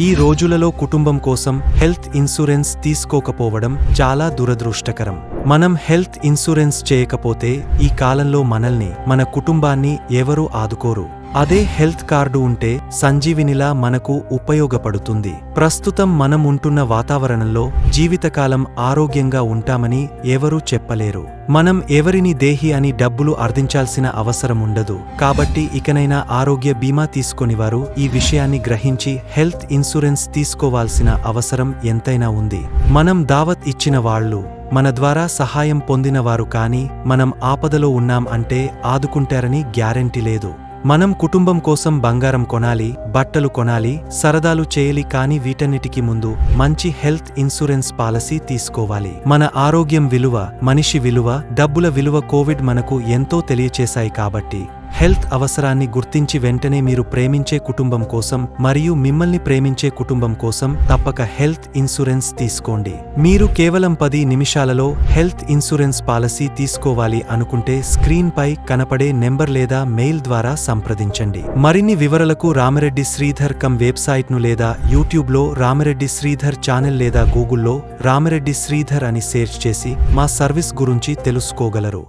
ఈ రోజులలో కుటుంబం కోసం హెల్త్ ఇన్సూరెన్స్ తీసుకోకపోవడం చాలా దురదృష్టకరం. మనం హెల్త్ ఇన్సూరెన్స్ చేయకపోతే ఈ కాలంలో మనల్ని మన కుటుంబాన్ని ఎవరూ ఆదుకోరు. అదే హెల్త్ కార్డు ఉంటే సంజీవినిలా మనకు ఉపయోగపడుతుంది. ప్రస్తుతం మనం ఉంటున్న వాతావరణంలో జీవితకాలం ఆరోగ్యంగా ఉంటామని ఎవరూ చెప్పలేరు. మనం ఎవరిని దేహి అని డబ్బులు అర్థించాల్సిన అవసరం ఉండదు. కాబట్టి ఇకనైనా ఆరోగ్య బీమా తీసుకొనివారు ఈ విషయాన్ని గ్రహించి హెల్త్ ఇన్సూరెన్స్ తీసుకోవాల్సిన అవసరం ఎంతైనా ఉంది. మనం దావత్ ఇచ్చిన వాళ్ళు మన ద్వారా సహాయం పొందినవారు కానీ మనం ఆపదలో ఉన్నాం అంటే ఆదుకుంటారని గ్యారెంటీ లేదు. మనం కుటుంబం కోసం బంగారం కొనాలి బట్టలు కొనాలి సరదాలు చేయాలి కానీ వీటన్నిటికి ముందు మంచి హెల్త్ ఇన్సూరెన్స్ పాలసీ తీసుకోవాలి. మన ఆరోగ్యం విలువ మనిషి విలువ డబ్బుల విలువ కోవిడ్ మనకు ఎంతో తెలియచేశాయి కాబట్టి హెల్త్ అవసరాన్ని గుర్తించి వెంటనే మీరు ప్రేమించే కుటుంబం కోసం మరియు మిమ్మల్ని ప్రేమించే కుటుంబం కోసం తప్పక హెల్త్ ఇన్సూరెన్స్ తీసుకోండి. మీరు కేవలం పది నిమిషాలలో హెల్త్ ఇన్సూరెన్స్ పాలసీ తీసుకోవాలి అనుకుంటే స్క్రీన్ పై కనపడే నెంబర్ లేదా మెయిల్ ద్వారా సంప్రదించండి. మరిన్ని వివరాలకు రామిరెడ్డి శ్రీధర్ కమ్ వెబ్సైట్ను లేదా యూట్యూబ్లో రామిరెడ్డి శ్రీధర్ ఛానల్ లేదా గూగుల్లో రామిరెడ్డి శ్రీధర్ అని సెర్చ్ చేసి మా సర్వీస్ గురించి తెలుసుకోగలరు.